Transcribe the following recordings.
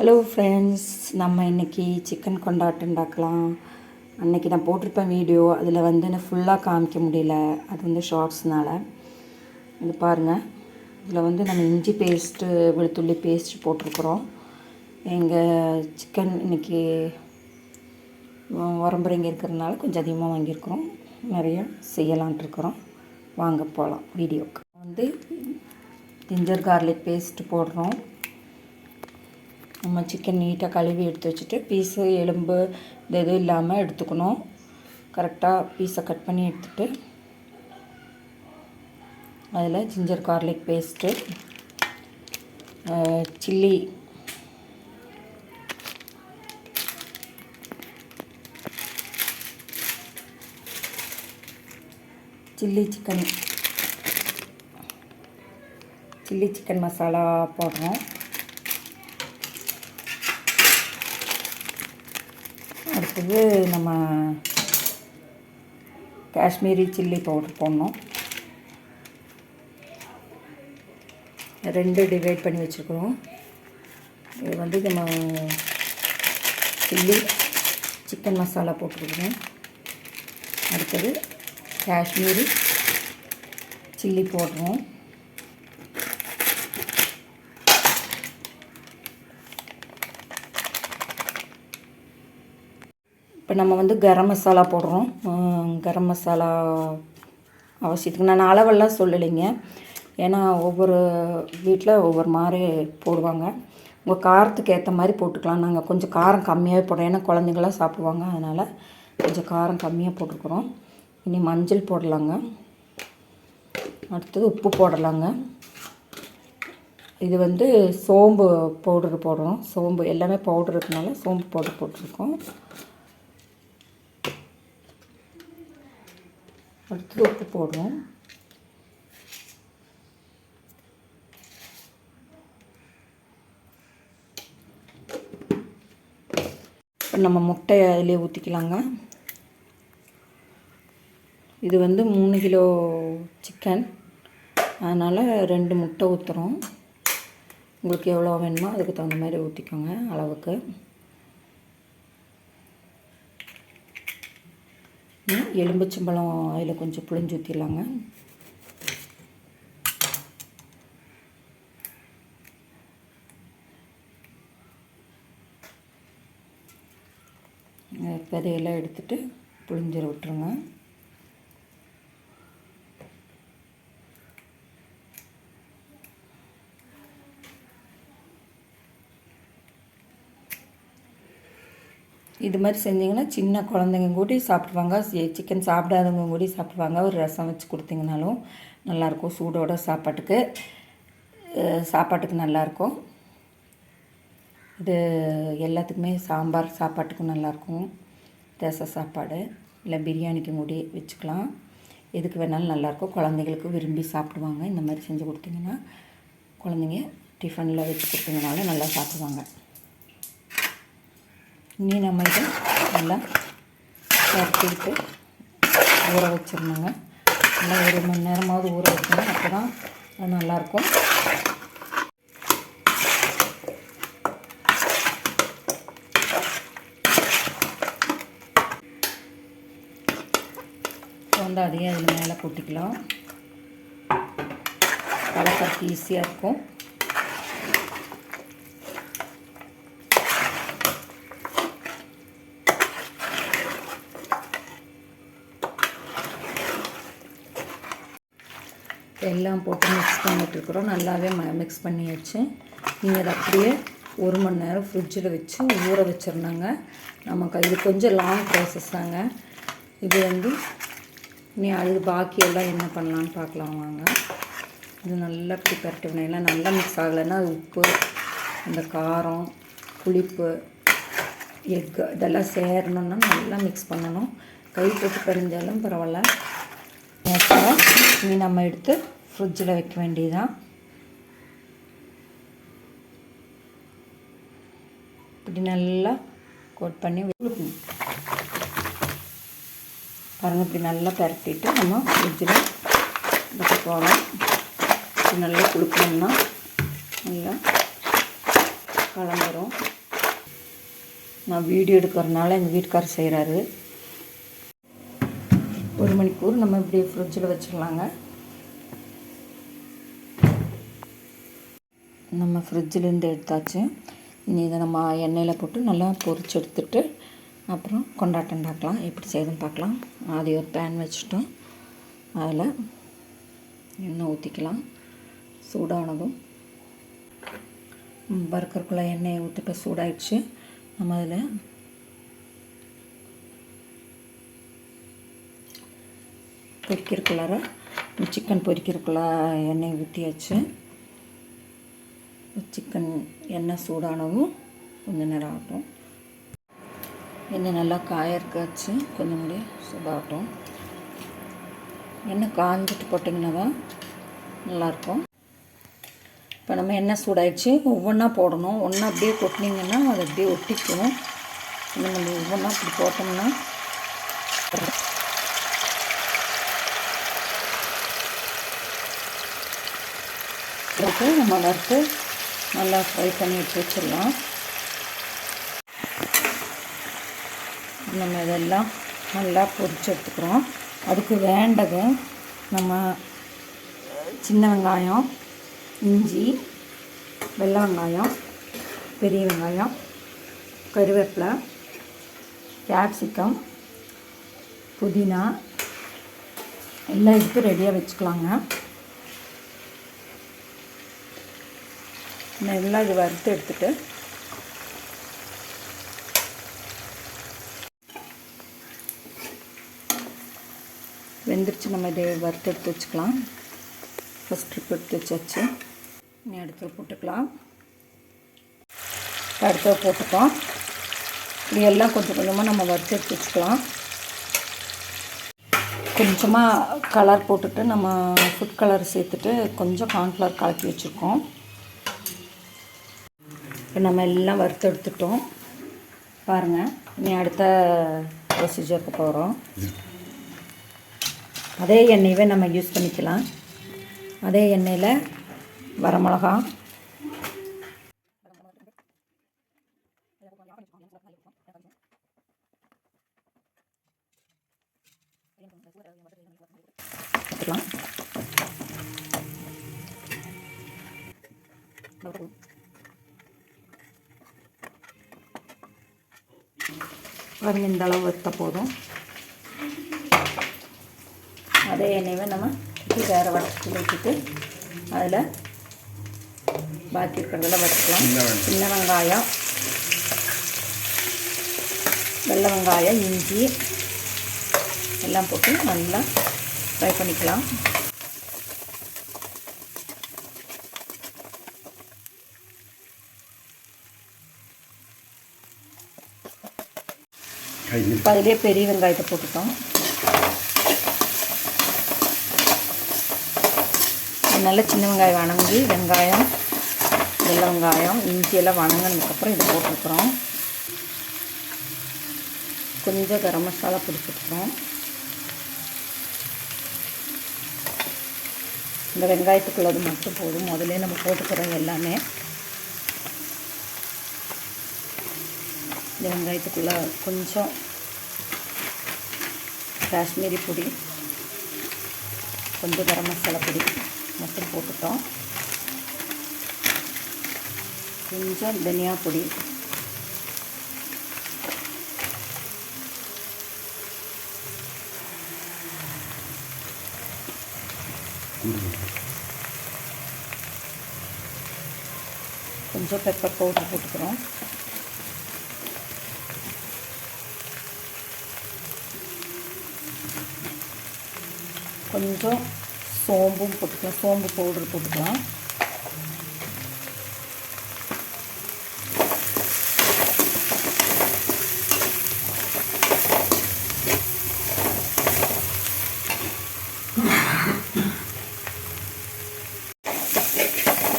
Hello friends நம்ம இன்றைக்கி chicken கொண்டாட்டம் உண்டாக்கலாம் அன்றைக்கி நான் போட்டிருப்பேன் வீடியோ அதில் வந்து நான் ஃபுல்லாக காமிக்க முடியல. அது வந்து ஷார்ட்ஸ்னால் இது பாருங்கள் இதில் வந்து நம்ம இஞ்சி பேஸ்ட்டு வெளுத்துள்ளி பேஸ்ட் போட்டிருக்குறோம். எங்கள் சிக்கன் இன்றைக்கி உரம்புறைங்க இருக்கிறதுனால கொஞ்சம் அதிகமாக வாங்கியிருக்கிறோம். நிறைய செய்யலான்ட்டு இருக்கிறோம். வாங்க போகலாம் வீடியோக்கு வந்து ஜிஞ்சர் கார்லிக் பேஸ்ட்டு போடுறோம். நம்ம சிக்கன் நீட்டாக கழுவி எடுத்து வச்சுட்டு பீஸு எலும்பு இது எதுவும் இல்லாமல் எடுத்துக்கணும் கரெக்டாக பீஸை கட் பண்ணி எடுத்துட்டு அதில் ginger garlic paste chilli chilli chicken chilli chicken masala போடுறோம். அடுத்தது நம்ம காஷ்மீரி சில்லி பவுடர் போடணும். ரெண்டு டிவைட் பண்ணி வச்சுருக்குறோம். இது வந்து நம்ம சில்லி சிக்கன் மசாலா போட்டுருக்குறோம் அடுத்தது காஷ்மீரி சில்லி போடுறோம். இப்போ நம்ம வந்து கரம் மசாலா போடுறோம். கரம் மசாலா அவசியத்துக்கு நான் அளவெல்லாம் சொல்லலைங்க. ஏன்னா ஒவ்வொரு வீட்டில் ஒவ்வொரு மாதிரி போடுவாங்க. உங்கள் காரத்துக்கு ஏற்ற மாதிரி போட்டுக்கலாம். நாங்கள் கொஞ்சம் காரம் கம்மியாகவே போடுறோம். ஏன்னா குழந்தைங்களாம் சாப்பிடுவாங்க. அதனால் கொஞ்சம் காரம் கம்மியாக போட்டுருக்குறோம் இனி மஞ்சள் போடலாங்க. அடுத்தது உப்பு போடலாங்க. இது வந்து சோம்பு பவுடர் போடுறோம். சோம்பு எல்லாமே பவுடர் இருக்கனால சோம்பு பவுடர் போட்டிருக்கோம். அடுத்து உப்பு போடுறோம். இப்போ நம்ம முட்டையை அதிலே ஊற்றிக்கலாங்க இது வந்து மூணு கிலோ சிக்கன். அதனால் ரெண்டு முட்டை ஊற்றுறோம் உங்களுக்கு எவ்வளோ வேணுமோ அதுக்கு தகுந்த மாதிரி ஊற்றிக்கோங்க அளவுக்கு. எலும்புச்சம்பழம் அதில் கொஞ்சம் புளிஞ்சு ஊற்றிடலாங்க விதையெல்லாம் எடுத்துட்டு புளிஞ்சிட விட்டுருங்க. இது மாதிரி செஞ்சிங்கன்னா சின்ன குழந்தைங்க கூடி சாப்பிடுவாங்க. சிக்கன் சாப்பிடாதவங்க கூட சாப்பிடுவாங்க. ஒரு ரசம் வச்சு கொடுத்தீங்கனாலும் நல்லாயிருக்கும் சூடோட சாப்பாட்டுக்கு. சாப்பாட்டுக்கு நல்லாயிருக்கும். இது எல்லாத்துக்குமே சாம்பார் சாப்பாட்டுக்கும் நல்லாயிருக்கும். ரச சாப்பாடு. இல்லை பிரியாணிக்கும் கூடி வச்சுக்கலாம். எதுக்கு வேணாலும் நல்லாயிருக்கும். குழந்தைங்களுக்கு விரும்பி சாப்பிடுவாங்க. இந்த மாதிரி செஞ்சு கொடுத்தீங்கன்னா குழந்தைங்க டிஃபனில் வச்சு கொடுத்தீங்கனாலும் நல்லா சாப்பிடுவாங்க. இனி நம்ம இதை நல்லா பரட்டிட்டு ஊற வச்சிடணுங்க. நல்லா ஒரு மணி நேரமாவது ஊற வைக்கணும். அப்போ தான் அது நல்லாயிருக்கும். வந்து அதையும் அதில் மேலே கொட்டிக்கலாம். கலக்கறதுக்கு ஈஸியாக இருக்கும். எல்லாம் போட்டு மிக்ஸ் பண்ணிட்டுருக்குறோம் நல்லாவே ம மிக்ஸ் பண்ணியாச்சு. நீங்கள் அதை அப்படியே ஒரு மணி நேரம் ஃப்ரிட்ஜில் வச்சு ஊற வச்சிருந்தாங்க நமக்கு இது கொஞ்சம் லாங் ப்ராசஸ் தாங்க. இது வந்து நீ அது பாக்கி எல்லாம் என்ன பண்ணலான்னு பார்க்கலாம் வாங்க. இது நல்லா இப்படி எல்லாம் நல்லா மிக்ஸ் ஆகலைன்னா அது உப்பு அந்த காரம் புளிப்பு எக்கு இதெல்லாம் சேரணுன்னா நல்லா மிக்ஸ் பண்ணணும். கை போட்டு கறிஞ்சாலும் பரவாயில்ல. இனி நம்ம எடுத்து ஃப்ரிட்ஜில் வைக்க வேண்டியதுதான். இப்படி நல்லா கோட் பண்ணி கொடுக்கணும் பாருங்கள் இப்படி நல்லா பரட்டிட்டு நம்ம ஃப்ரிட்ஜில் வைக்க போகலாம் இப்படி நல்லா கொடுக்கணும்னா நல்லா கலந்துரும். நான் வீடியோ எடுக்கிறதுனால எங்கள் வீட்டுக்காரர் செய்கிறாரு ஒரு மணிக்கூர் நம்ம இப்படி ஃப்ரிட்ஜில் வச்சுக்கலாங்க நம்ம ஃப்ரிட்ஜிலேருந்து எடுத்தாச்சு. இனி இதை நம்ம எண்ணெயில் போட்டு நல்லா பொரிச்சு எடுத்துட்டு அப்புறம் கொண்டாட்டம் பார்க்கலாம். எப்படி செய்யுதுன்னு பார்க்கலாம். அது ஒரு பேன் வச்சுட்டோம். அதில் எண்ணெய் ஊற்றிக்கலாம் சூடானதும் பர்கருக்குள்ளே எண்ணெயை ஊற்றிட்டு சூடாயிடுச்சு. நம்ம அதில் பொறிக்கிறக்குள்ளார சிக்கன் பொறிக்கிறக்குள்ள எண்ணெய் ஊற்றியாச்சு சிக்கன் எண்ணெய் சூடானவும் கொஞ்சம் நேரம் ஆகட்டும். எண்ணெய் நல்லா காய இருக்காச்சு கொஞ்சம் முடிய சூடாகட்டும். எண்ணெய் காஞ்சிட்டு போட்டிங்கன்னா தான் நல்லாயிருக்கும். இப்போ நம்ம எண்ணெய் சூடாயிடுச்சு ஒவ்வொன்றா போடணும். ஒன்றா அப்படியே கொட்டினீங்கன்னா அது அப்படியே ஒட்டிக்கும். நம்ம ஒவ்வொன்றா இப்படி போட்டோம்னா போட்டு நம்ம வறுத்து நல்லா ஃப்ரை பண்ணி எடுத்து வச்சிடலாம். நம்ம இதெல்லாம் நல்லா பொரிச்சு எடுத்துக்கிறோம். அதுக்கு வேண்டது நம்ம சின்ன வெங்காயம் இஞ்சி வெள்ளை வெங்காயம் பெரிய வெங்காயம் கருவேப்பிலை கேப்சிகம் புதினா எல்லாம் எடுத்து ரெடியாக வச்சுக்கலாங்க. நல்லா இது வறுத்து எடுத்துட்டு வெந்துருச்சு நம்ம இதை வறுத்து எடுத்து வச்சுக்கலாம். ஃபஸ்ட் ட்ரிப் எடுத்து வச்சாச்சு. இனி அடுத்து போட்டுக்கலாம். அடுத்த போட்டுக்கலாம். இது எல்லாம் கொஞ்சம் கொஞ்சமாக நம்ம வறுத்து எடுத்து வச்சுக்கலாம். கொஞ்சமாக கலர் போட்டுட்டு நம்ம ஃபுட் கலர் சேர்த்துட்டு கொஞ்சம் கார்ன்ஃப்ளவர் கலக்கி வச்சுருக்கோம். இப்போ நம்ம எல்லாம் வறுத்து எடுத்துட்டோம். பாருங்கள் இனி அடுத்த ப்ரொசீஜருக்கு போகிறோம் அதே எண்ணெயவே நம்ம யூஸ் பண்ணிக்கலாம். அதே எண்ணெயில் வரமிளகா. போட்டுக்கலாம் பாருங்க இந்த அளவு வறுத்த போதும். அதே எண்ணெயவே நம்ம வேறு வடக்கு வச்சுட்டு அதில் பாக்கி இருக்கிறதெல்லாம் வச்சுக்கலாம் சின்ன வெங்காயம். வெள்ளை வெங்காயம் இஞ்சி எல்லாம் போட்டு நல்லா ஃப்ரை பண்ணிக்கலாம். இப்போ அதிலே பெரிய வெங்காயத்தை போட்டுட்டோம். நல்ல சின்ன வெங்காயம் வணங்கி வெங்காயம் வெள்ளை வெங்காயம் இஞ்சியெல்லாம் வணங்கினதுக்கப்புறம் இதை போட்டுருக்குறோம் கொஞ்சம் கரம் மசாலா பிடிச்சிருக்கிறோம் இந்த வெங்காயத்துக்குள்ளது மட்டும் போதும். முதல்ல நம்ம போட்டுக்கிறோம் எல்லாமே இந்த வெங்காயத்துக்குள்ளே கொஞ்சம் காஷ்மீரி பொடி கொஞ்சம் கரம் மசாலா பொடி மட்டும் போட்டுட்டோம். கொஞ்சம் தனியா பொடி. கொஞ்சம் பெப்பர் பவுடர் போட்டுக்கிறோம். கொஞ்சம் சோம்பும் போட்டுக்கலாம். சோம்பு பவுடர் போட்டுக்கலாம்.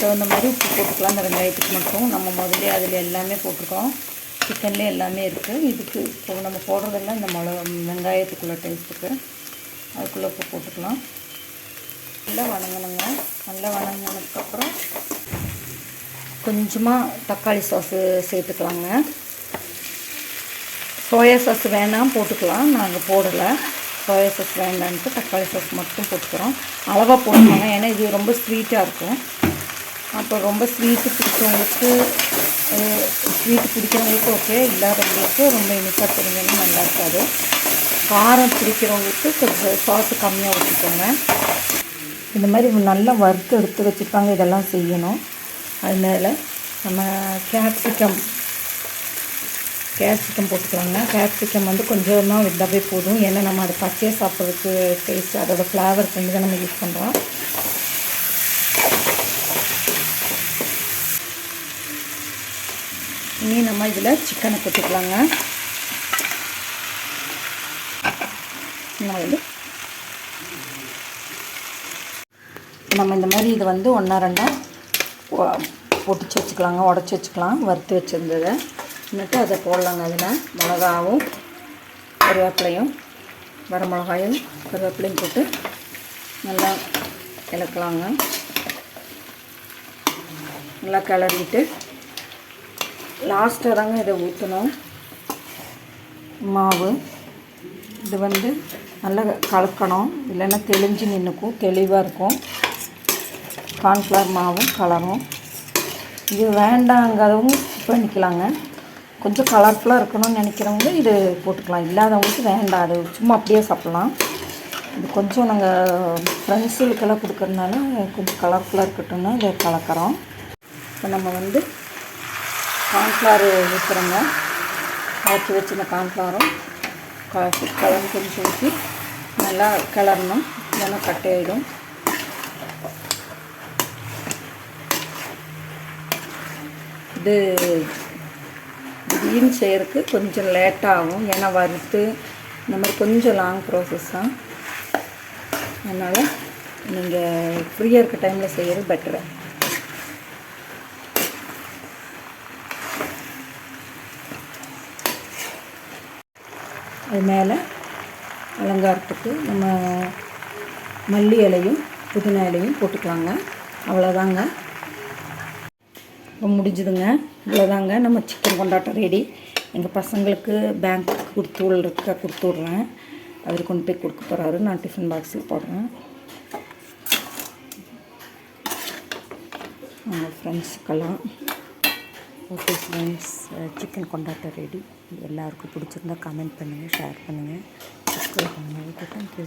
தகுந்த மாதிரி உப்பு போட்டுக்கலாம். அந்த வெங்காயத்துக்கு மட்டும். நம்ம முதல்ல அதில் எல்லாமே போட்டிருக்கோம். சிக்கன்லேயே எல்லாமே இருக்குது இதுக்கு இப்போ நம்ம போடுறதெல்லாம் இந்த மிளகா வெங்காயத்துக்குள்ளே டேஸ்ட்டுக்கு அதுக்குள்ளே இப்போ போட்டுக்கலாம். நல்லா வணங்கணுங்க. நல்லா வணங்கினதுக்கப்புறம் கொஞ்சமாக தக்காளி சாஸு சேர்த்துக்கலாங்க. சோயா சாஸ் வேணாம் போட்டுக்கலாம். நாங்கள் போடலை. சோயா சாஸ் வேண்டான்ட்டு தக்காளி சாஸ் மட்டும் போட்டுக்கிறோம். அளவாக போட்டுக்கோங்க ஏன்னா இது ரொம்ப ஸ்வீட்டாக இருக்கும். அப்போ ரொம்ப ஸ்வீட்டு பிடிச்சவங்களுக்கு ஸ்வீட்டு பிடிக்கிறவங்களுக்கு ஓகே இல்லாதவங்களுக்கு ரொம்ப இனிப்பாக தெரிஞ்சவங்க நல்லா இருக்காது. காரம் பிடிக்கிறவங்களுக்கு கொஞ்சம் சாஸு கம்மியாக ஊற்றிக்கோங்க இந்த மாதிரி நல்லா வறுத்து எடுத்து வச்சுருப்பாங்க இதெல்லாம் செய்யணும். அதனால நம்ம கேப்சிகம் கேப்சிகம் போட்டுக்கலாங்க கேப்சிகம் வந்து கொஞ்சமாக வெந்தாவே போதும். ஏன்னா நம்ம அதை பச்சையாக சாப்பிட்றதுக்கு டேஸ்ட் அதோடய ஃப்ளேவர் பண்ணி தான் நம்ம யூஸ் பண்ணுறோம் இனி நம்ம இதில் சிக்கனை போட்டுக்கலாங்க. நம்ம வந்து நம்ம இந்த மாதிரி இது வந்து ஒன்றா ரெண்டாக பொட்டிச்சு வச்சுக்கலாங்க உடச்சி வச்சுக்கலாம் வறுத்து வச்சுருந்ததை. இன்னட்டு அதை போடலாங்க அதில். மிளகாவும் கருவேப்பிலையும் வரமிளகாயும் கருவேப்பிலையும் போட்டு நல்லா இலக்கலாங்க. நல்லா கிளறிட்டு லாஸ்ட்டாக தாங்க இதை ஊற்றணும். மாவு. இது வந்து நல்லா கலக்கணும். இல்லைன்னா தெளிஞ்சு நின்றுக்கும் தெளிவாக இருக்கும். கார்ன்ஃப்ளவர் மாவும் கலரும். இது வேண்டாங்கிறவங்க பண்ணிக்கலாங்க. கொஞ்சம் கலர்ஃபுல்லாக இருக்கணும்னு நினைக்கிறவங்க இது போட்டுக்கலாம். இல்லாதவங்களுக்கு வேண்டாம். அது சும்மா அப்படியே சாப்பிட்லாம். இது கொஞ்சம் நாங்கள் ஃப்ரெண்ட்ஸுகளுக்கெல்லாம் கொடுக்கறதுனால கொஞ்சம் கலர்ஃபுல்லாக இருக்கட்டும்னா இதை கலக்கிறோம். இப்போ நம்ம வந்து கார்ன்ஃப்ளவர் ஊற்றுறோங்க காய்ச்சி வச்சிருந்த கார்ன்ஃப்ளவரும் கலந்து கொஞ்சம் ஊற்றி நல்லா கிளறணும். இல்லைன்னா கட்டையாயிடும். இது திடீர்னு செய்கிறதுக்கு கொஞ்சம் லேட்டாகும் ஏன்னா வறுத்து இந்த மாதிரி கொஞ்சம் லாங் ப்ராசஸ் தான். அதனால் நீங்கள் ஃப்ரீயாக இருக்க டைமில் செய்கிறது பெட்டரு அது மேலே அலங்காரத்துக்கு நம்ம மல்லி இலையும் புதினா இலையும் போட்டுக்கலாங்க. அவ்வளோதாங்க. இப்போ முடிஞ்சுதுங்க. இவ்வளோதாங்க நம்ம சிக்கன் கொண்டாட்டம் ரெடி எங்கள் பசங்களுக்கு பேங்க் கொடுத்து இருக்க கொடுத்து விட்றேன். அவர் கொண்டு போய் கொடுக்க போகிறாரு நான் டிஃபன் பாக்ஸில் போடுறேன். அவங்க ஃப்ரெண்ட்ஸுக்கெல்லாம் ஓகே ஃப்ரெண்ட்ஸ் சிக்கன் கொண்டாட்டம் ரெடி எல்லாருக்கும் பிடிச்சிருந்தா கமெண்ட் பண்ணுங்கள் ஷேர் பண்ணுங்கள் சப்ஸ்கிரைப் பண்ணுங்கள் ஓகே தேங்க்யூ